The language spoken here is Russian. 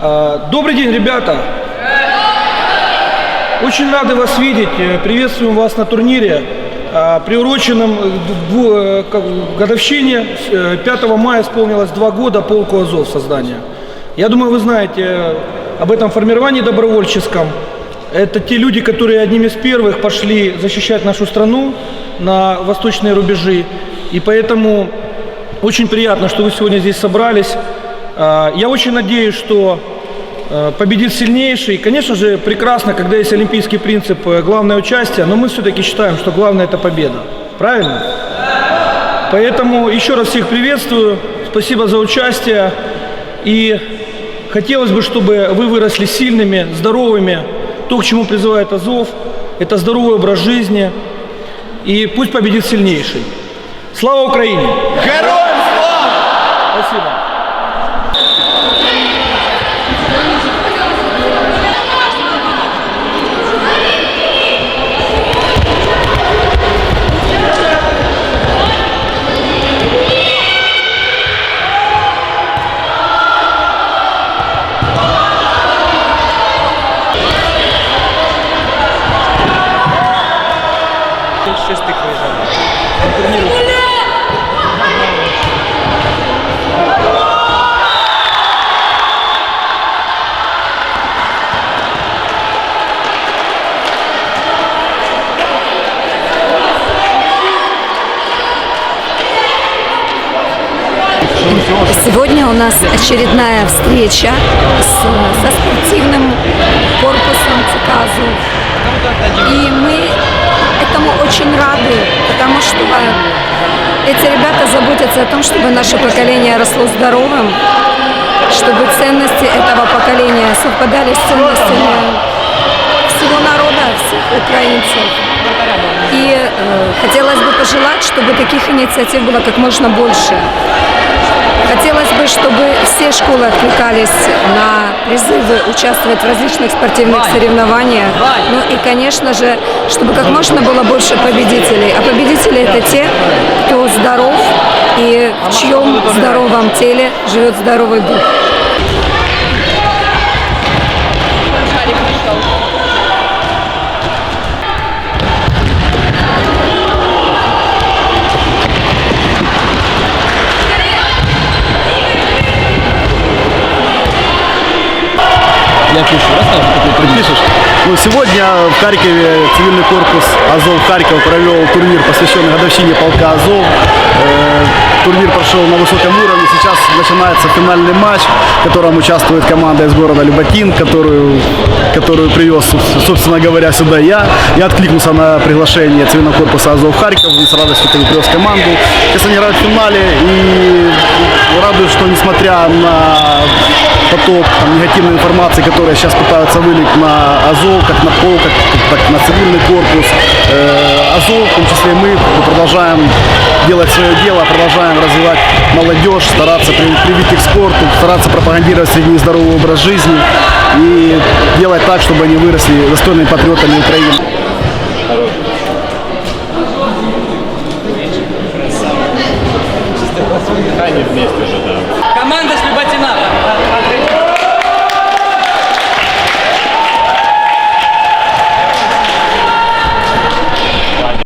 А, Добрый день, ребята! Очень рады вас видеть. Э, Приветствуем вас на турнире, а, приуроченном к э, годовщине. Э, 5 мая исполнилось два года полку Азов создания. Я думаю, вы знаете э, об этом формировании добровольческом. Это те люди, которые одними из первых пошли защищать нашу страну на восточные рубежи. И поэтому очень приятно, что вы сегодня здесь собрались. А, Я очень надеюсь, что э, победит сильнейший. Конечно же, прекрасно, когда есть олимпийский принцип э, главное участие, но мы все-таки считаем, что главное это победа. Правильно? Поэтому еще раз всех приветствую. Спасибо за участие. И хотелось бы, чтобы вы выросли сильными, здоровыми. То, к чему призывает Азов, это здоровый образ жизни. И пусть победит сильнейший. Слава Украине! Героям слава! Спасибо. 네. Сегодня у нас очередная встреча с, со спортивным корпусом ЦК «Азов». И мы этому очень рады, потому что эти ребята заботятся о том, чтобы наше поколение росло здоровым, чтобы ценности этого поколения совпадали с ценностями всего народа, всех украинцев. И э, хотелось бы пожелать, чтобы таких инициатив было как можно больше. Хотелось бы, чтобы все школы откликались на призывы участвовать в различных спортивных соревнованиях. Ну и, конечно же, чтобы как можно было больше победителей. А победители это те, кто здоров и в чьем здоровом теле живет здоровый дух. Я пишу, расскажи, какой турнир. Пишешь? Ну, сегодня в Харькове цивильный корпус Азов Харьков провел турнир, посвященный годовщине полка Азов. Э, Турнир прошел на высоком уровне. Сейчас начинается финальный матч, в котором участвует команда из города Люботин, которую, которую привез, собс- собственно говоря, сюда я. Я откликнулся на приглашение цивильного корпуса Азов Харьков и с радостью привез команду. Сейчас они играют в финале и радует, что несмотря на поток там, негативной информации, которая сейчас пытаются вылить на Азов, как на пол, как, как на цивильный корпус. Э, Азов, в том числе мы, мы продолжаем делать свое дело, продолжаем развивать молодежь, стараться при- привить их к спорту, стараться пропагандировать среди здоровый образ жизни и делать так, чтобы они выросли достойными патриотами Украины.